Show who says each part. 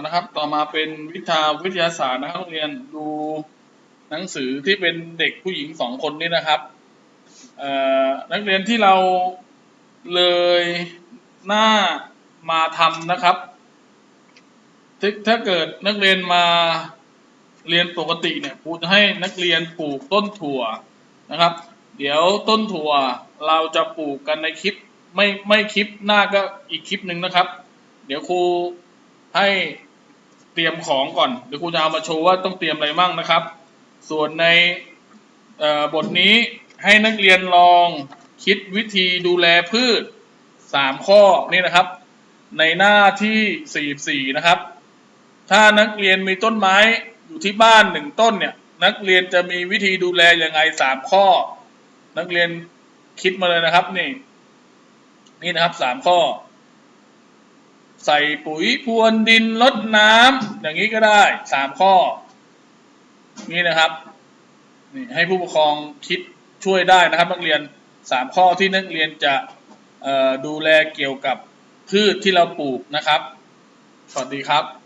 Speaker 1: นะครับ ต่อมาเป็นวิชาวิทยาศาสตร์นะครับนักเรียนดูหนังสือที่เป็นเด็กผู้หญิงสองคนนี้นะครับเอ่อนักเรียนที่เราเลยหน้ามาทำนะครับถ้าถ้าเกิดนักเรียนมาเรียนปกติเนี่ยครูจะให้นักเรียนปลูกต้นถั่วนะครับ เดี๋ยวต้นถั่วเราจะปลูกกันในคลิปไม่ไม่คลิปหน้าก็อีกคลิปหนึ่งนะครับ เดี๋ยวครูให้ เตรียมของก่อนเดี๋ยวครูจะเอามาโชว์ว่าต้องเตรียมอะไรมั่งนะครับ ส่วนในบทนี้ให้นักเรียนลองคิดวิธีดูแลพืชสามข้อนี่นะครับ ในหน้าที่ 44 นะครับ ถ้านักเรียนมีต้นไม้อยู่ที่บ้านหนึ่งต้นเนี่ย นักเรียนจะมีวิธีดูแลยังไงสามข้อ นักเรียนคิดมาเลยนะครับนี่ นี่นะครับสามข้อ ใส่ปุ๋ยพรวนดินลดน้ำอย่างนี้ก็ได้สามข้อ นี่นะครับนี่ให้ผู้ปกครองคิดช่วยได้นะครับ นักเรียนสามข้อที่นักเรียนจะดูแลเกี่ยวกับพืชที่เราปลูกนะครับ สวัสดีครับ